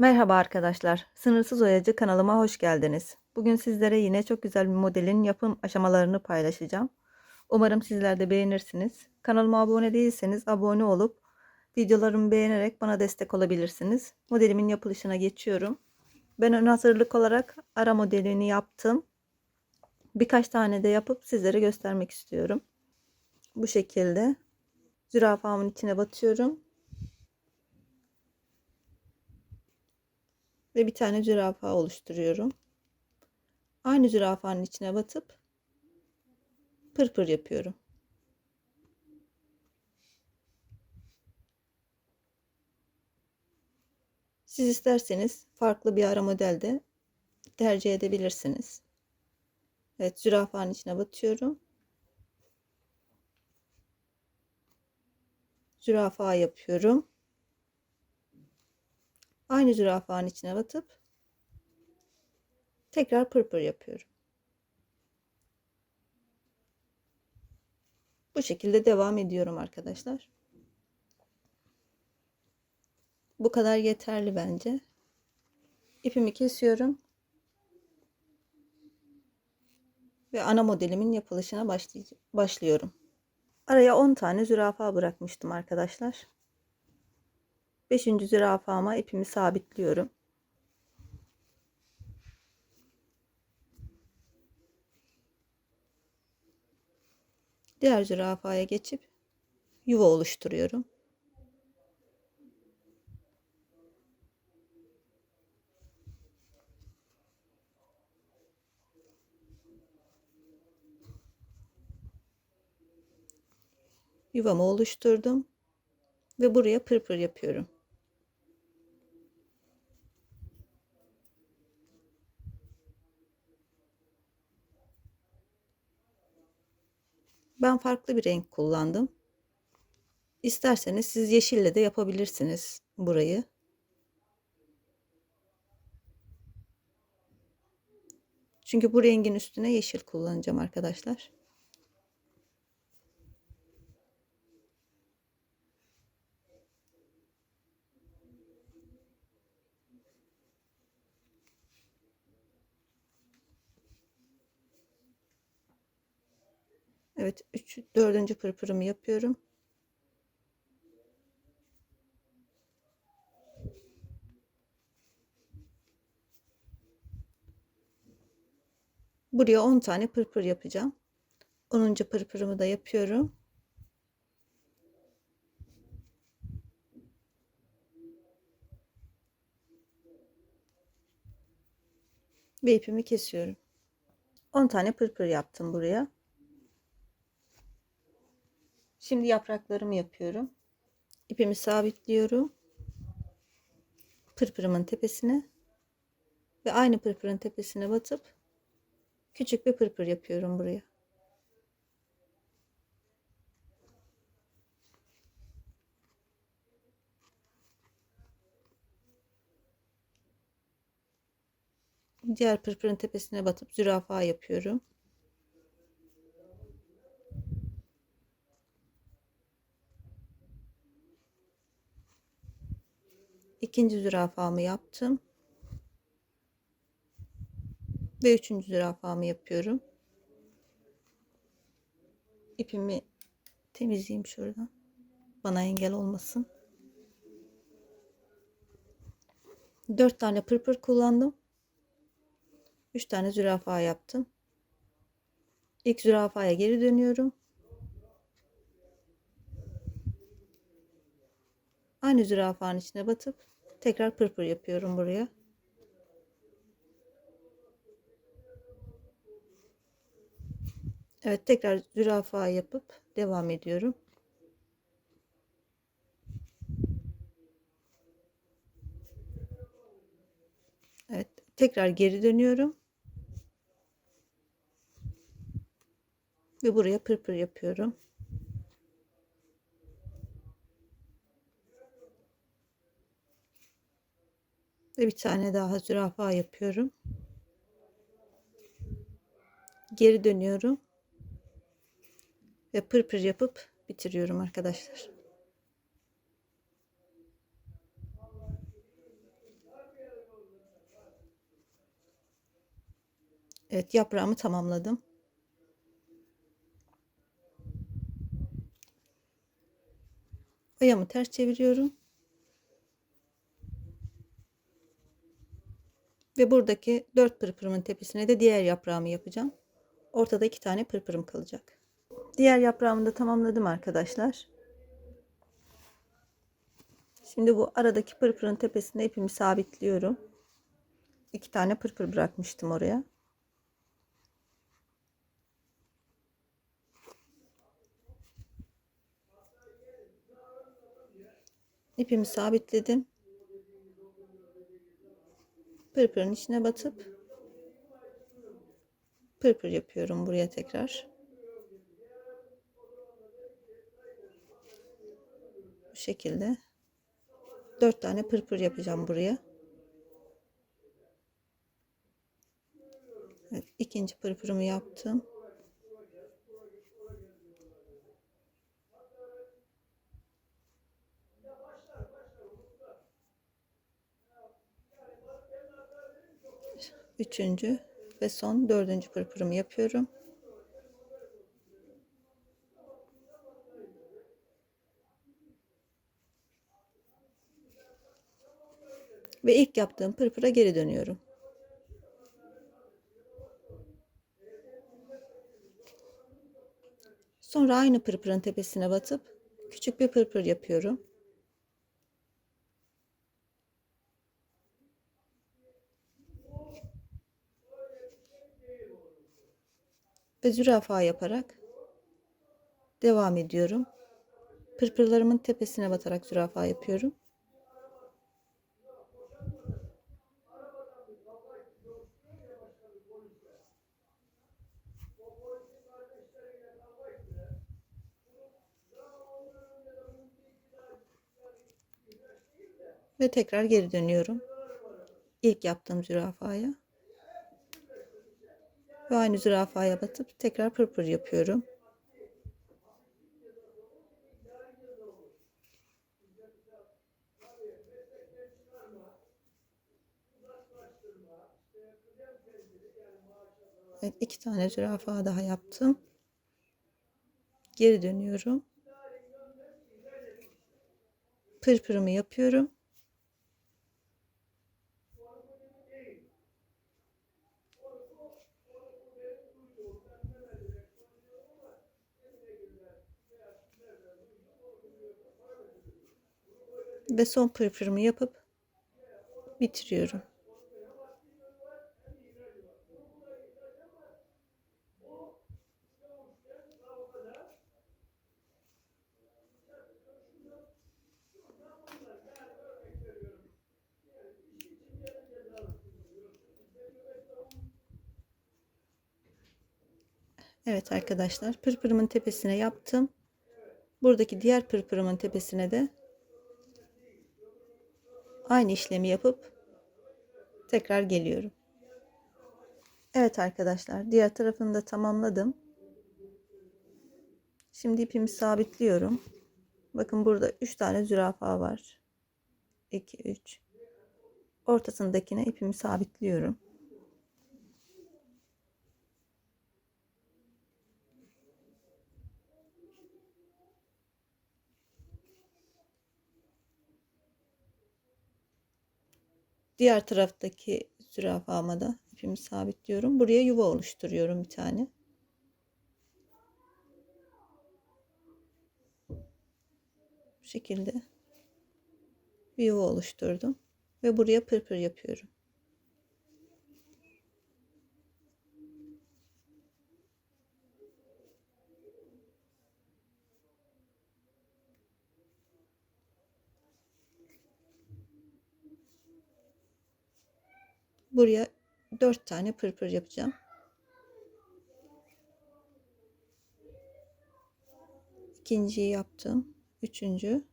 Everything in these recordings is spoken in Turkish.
Merhaba arkadaşlar. Sınırsız Oyacı kanalıma hoş geldiniz. Bugün sizlere yine çok güzel bir modelin yapım aşamalarını paylaşacağım. Umarım sizler de beğenirsiniz. Kanalıma abone değilseniz abone olup videolarımı beğenerek bana destek olabilirsiniz. Modelimin yapılışına geçiyorum. Ben ön hazırlık olarak ara modelini yaptım. Birkaç tane de yapıp sizlere göstermek istiyorum. Bu şekilde zürafamın içine batıyorum. Ve bir tane zürafa oluşturuyorum. Aynı zürafanın içine batıp pırpır yapıyorum. Siz isterseniz farklı bir ara modelde tercih edebilirsiniz. Evet zürafanın içine batıyorum. Zürafa yapıyorum. Aynı zürafanın içine batıp tekrar pırpır yapıyorum. Bu şekilde devam ediyorum arkadaşlar. Bu kadar yeterli bence. İpimi kesiyorum. Ve ana modelimin yapılışına başlıyorum. Araya 10 tane zürafa bırakmıştım arkadaşlar. Beşinci zürafama ipimi sabitliyorum. Diğer zürafaya geçip yuva oluşturuyorum. Yuvamı oluşturdum ve buraya pırpır yapıyorum. Ben farklı bir renk kullandım. İsterseniz siz yeşille de yapabilirsiniz burayı. Çünkü bu rengin üstüne yeşil kullanacağım arkadaşlar. Evet 3 4. pırpırımı yapıyorum. Buraya 10 tane pırpır yapacağım. 10. pırpırımı da yapıyorum. Ve ipimi kesiyorum. 10 tane pırpır yaptım buraya. Şimdi yapraklarımı yapıyorum. İpimi sabitliyorum. Pırpırımın tepesine ve aynı pırpırın tepesine batıp küçük bir pırpır yapıyorum buraya. Diğer pırpırın tepesine batıp zürafa yapıyorum. İkinci zürafamı yaptım. Ve üçüncü zürafamı yapıyorum. İpimi temizleyeyim şuradan. Bana engel olmasın. Dört tane pırpır kullandım. Üç tane zürafa yaptım. İlk zürafaya geri dönüyorum. Aynı zürafanın içine batıp tekrar pırpır yapıyorum buraya. Evet tekrar zürafa yapıp devam ediyorum. Evet tekrar geri dönüyorum. Ve buraya pırpır yapıyorum. Ve bir tane daha zürafa yapıyorum. Geri dönüyorum. Ve pırpır pır yapıp bitiriyorum arkadaşlar. Evet yaprağımı tamamladım. Ayağımı ters çeviriyorum. Ve buradaki dört pırpırımın tepesine de diğer yaprağımı yapacağım. Ortada iki tane pırpırım kalacak. Diğer yaprağımı da tamamladım arkadaşlar. Şimdi bu aradaki pırpırın tepesine ipimi sabitliyorum. İki tane pırpır bırakmıştım oraya. İpimi sabitledim. Pırpırın içine batıp pırpır yapıyorum buraya tekrar. Bu şekilde dört tane pırpır yapacağım buraya. Evet, ikinci pırpırımı yaptım. Üçüncü ve son dördüncü pırpırımı yapıyorum. Ve ilk yaptığım pırpıra geri dönüyorum. Sonra aynı pırpırın tepesine batıp küçük bir pırpır yapıyorum. Ve zürafa yaparak devam ediyorum. Pırpırlarımın tepesine batarak zürafa yapıyorum. Ve tekrar geri dönüyorum. İlk yaptığım zürafaya. Ve aynı zürafaya batıp tekrar pırpır yapıyorum. Evet, iki tane zürafa daha yaptım. Geri dönüyorum. Pırpırımı yapıyorum. Ve son pırpırımı yapıp bitiriyorum. Evet arkadaşlar pırpırımın tepesine yaptım. Buradaki diğer pırpırımın tepesine de aynı işlemi yapıp tekrar geliyorum. Evet arkadaşlar diğer tarafını da tamamladım. Şimdi ipimi sabitliyorum. Bakın burada 3 tane zürafa var. 2 3 ortasındakine ipimi sabitliyorum. Diğer taraftaki zürafama da ipimi sabitliyorum. Buraya yuva oluşturuyorum bir tane. Bu şekilde bir yuva oluşturdum ve buraya pırpır yapıyorum. Buraya dört tane pırpır yapacağım. İkinciyi yaptım. Üçüncü.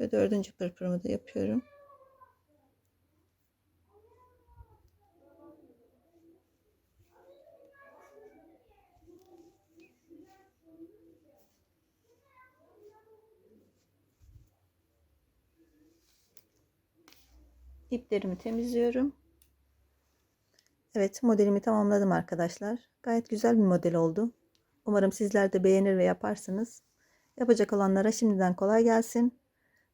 Ve dördüncü pırpırımı da yapıyorum. İplerimi temizliyorum. Evet modelimi tamamladım arkadaşlar. Gayet güzel bir model oldu. Umarım sizler de beğenir ve yaparsınız. Yapacak olanlara şimdiden kolay gelsin.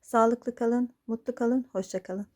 Sağlıklı kalın, mutlu kalın, hoşça kalın.